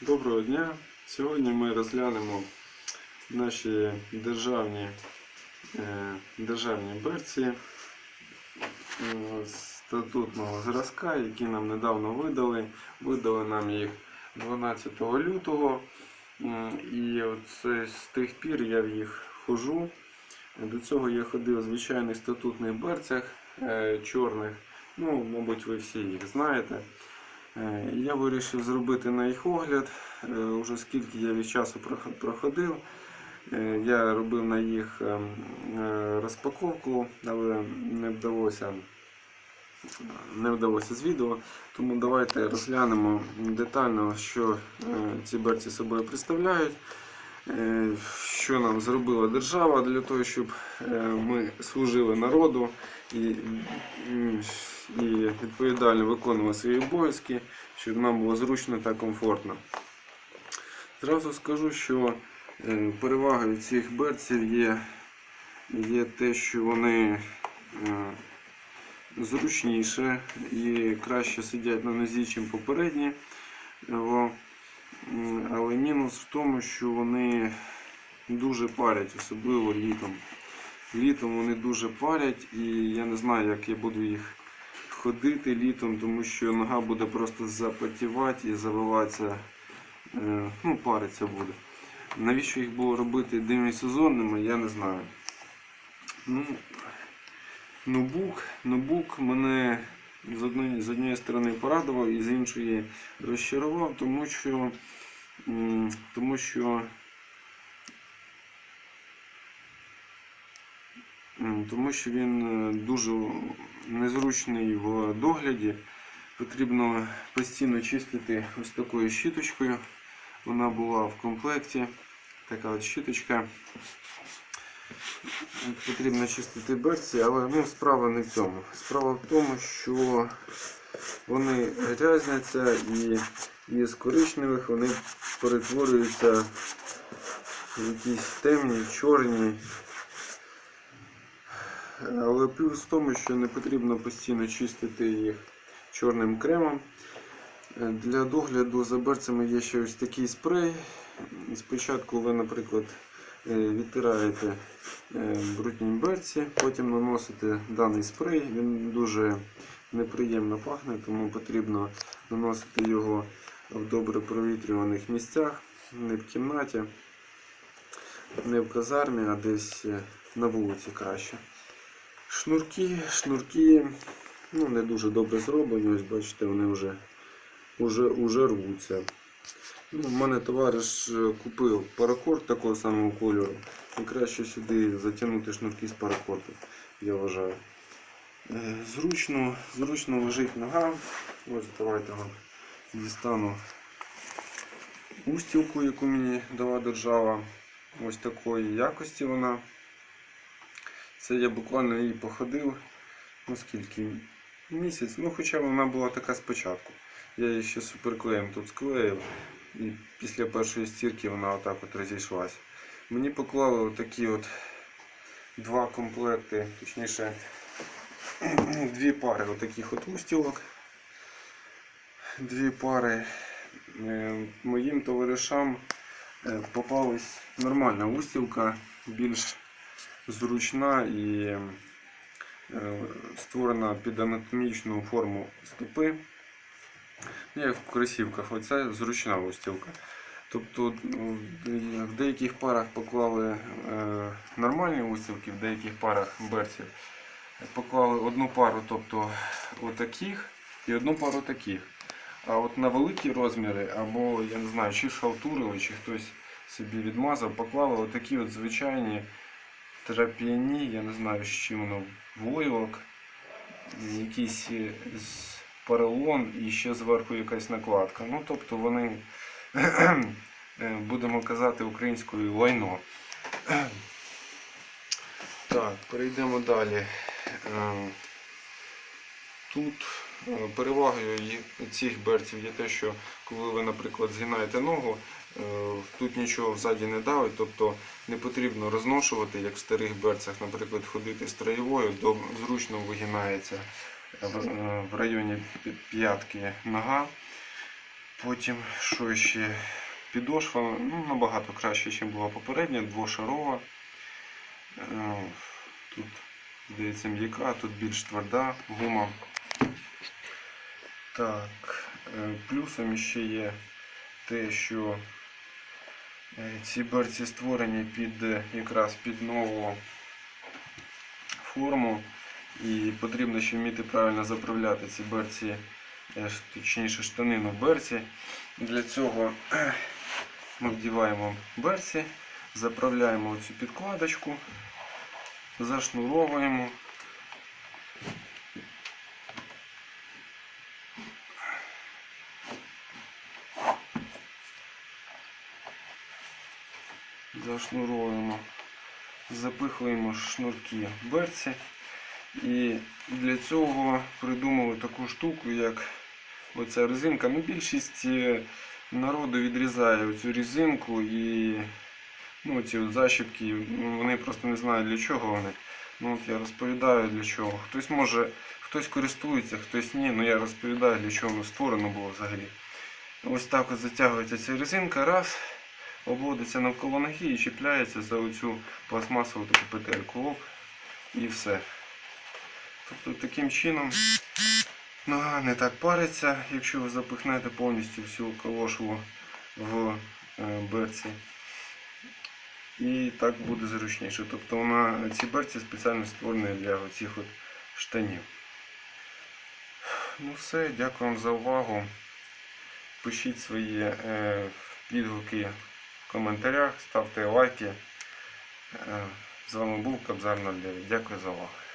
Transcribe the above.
Доброго дня! Сьогодні ми розглянемо наші державні, е, державні берці е, статутного зразка, які нам недавно видали. Видали нам їх 12 лютого. І оце з тих пір я в їх хожу. До цього я ходив в звичайних статутних берцях е, чорних. Ну, мабуть, ви всі їх знаєте. Е, Я вирішив зробити на їх огляд. Е, Уже скільки я від часу проходив. Е, Я робив на їх розпаковку, але не вдалося, не вдалося з відео. Тому давайте розглянемо детально, що ці берці собою представляють. Е, Що нам зробила держава для того, щоб е, ми служили народу і, і відповідально виконували свої обов'язки, щоб нам було зручно та комфортно. Зразу скажу, що е, перевагою цих берців є, є те, що вони зручніше і краще сидять на нозі, ніж попередні. Але мінус в тому, що вони дуже парять, особливо літом. Літом вони дуже парять і я не знаю, як я буду їх ходити літом, тому що нога буде просто запотівати і завиватися, е, ну, париться буде. Навіщо їх було робити демісезонними, я не знаю. Ну, ноутбук, ноутбук мене з однієї, з однієї сторони порадував і з іншої розчарував, тому що, тому що Тому що він е, дуже незручний в догляді. Потрібно постійно чистити ось такою щіточкою. Вона була в комплекті. Така от щіточка. Потрібно чистити берці, але ну, справа не в цьому. Справа в тому, що вони грязняться і, і з коричневих вони перетворюються в якісь темні, чорні. Але плюс в тому, що не потрібно постійно чистити їх чорним кремом. Для догляду за берцями є ще ось такий спрей. Спочатку ви, наприклад, е, відтираєте е, брудні берці, потім наносите даний спрей. Він дуже неприємно пахне, тому потрібно наносити його в добре провітрюваних місцях, не в кімнаті, не в казармі, а десь е, на вулиці краще. Шнурки, шнурки ну, не дуже добре зроблені, ось бачите, вони вже, вже, вже рвуться. Ну, У мене товариш е, купив паракорд такого самого кольору. І краще сюди затягнути шнурки з паракорду, я вважаю. Е, Зручно, зручно лежить нога. Ось давайте вам дістану устілку, яку мені дала держава. Ось такої якості вона. Це я буквально її походив, ну скільки, місяць, ну хоча вона була така спочатку. Я її ще суперклеєм тут склеїв і після першої стірки вона отак от розійшлась. Мені поклали отакі от два комплекти, точніше дві пари отаких от устілок. Дві пари Е, моїм товаришам е, попалась нормальна устілка, більш зручна і е, створена під анатомічну форму стопи. Ну, Як в кросівках, оця зручна устілка. Тобто в деяких парах поклали е, нормальні устілки, в деяких парах берців поклали одну пару, тобто отаких і одну пару таких. А от на великі розміри, або я не знаю, чи схалтурили, чи хтось собі відмазав, поклали отакі от звичайні трапіані, я не знаю, з чим воно, войлок, якийсь е, поролон і ще зверху якась накладка. Ну, тобто вони, е, будемо казати українською лайно. Так, перейдемо далі. Е, Тут е, перевагою цих берців є те, що коли ви, наприклад, згинаєте ногу, е, тут нічого взаді не давить, тобто не потрібно розношувати, як в старих берцях, наприклад, ходити строєвою, доб- зручно вигинається в- е, районі п'ятки нога. Потім, що ще? Підошва ну, набагато краще, ніж була попередня, двошарова. Е, Тут, здається, м'яка, тут більш тверда гума. Так, е, плюсом ще є те, що ці берці створені під якраз під нову форму. І потрібно ще вміти правильно заправляти ці берці, е, точніше штанину берці. Для цього ми вдіваємо берці, заправляємо цю підкладочку, зашнуровуємо. Зашнуровуємо, запихуємо шнурки берці. І для цього придумали таку штуку, як оця резинка. Ну, більшість е, народу відрізає цю резинку і ну, ці от защіпки, ну, вони просто не знають для чого вони. Ну, от я розповідаю для чого. Хтось може, хтось користується, хтось ні, але я розповідаю, для чого воно створено було взагалі. Ось так от затягується ця резинка, раз, обводиться навколо ноги і чіпляється за оцю пластмасову таку петельку. Оп, і все. Тобто таким чином нога не так париться, якщо ви запихнете повністю всю калошу в е, берці. І так буде зручніше. Тобто вона, ці берці спеціально створені для оцих от штанів. Ну все, дякую вам за увагу. Пишіть свої е, відгуки в коментарях, ставте лайки. Е, з вами був Кобзар 09. Дякую за увагу.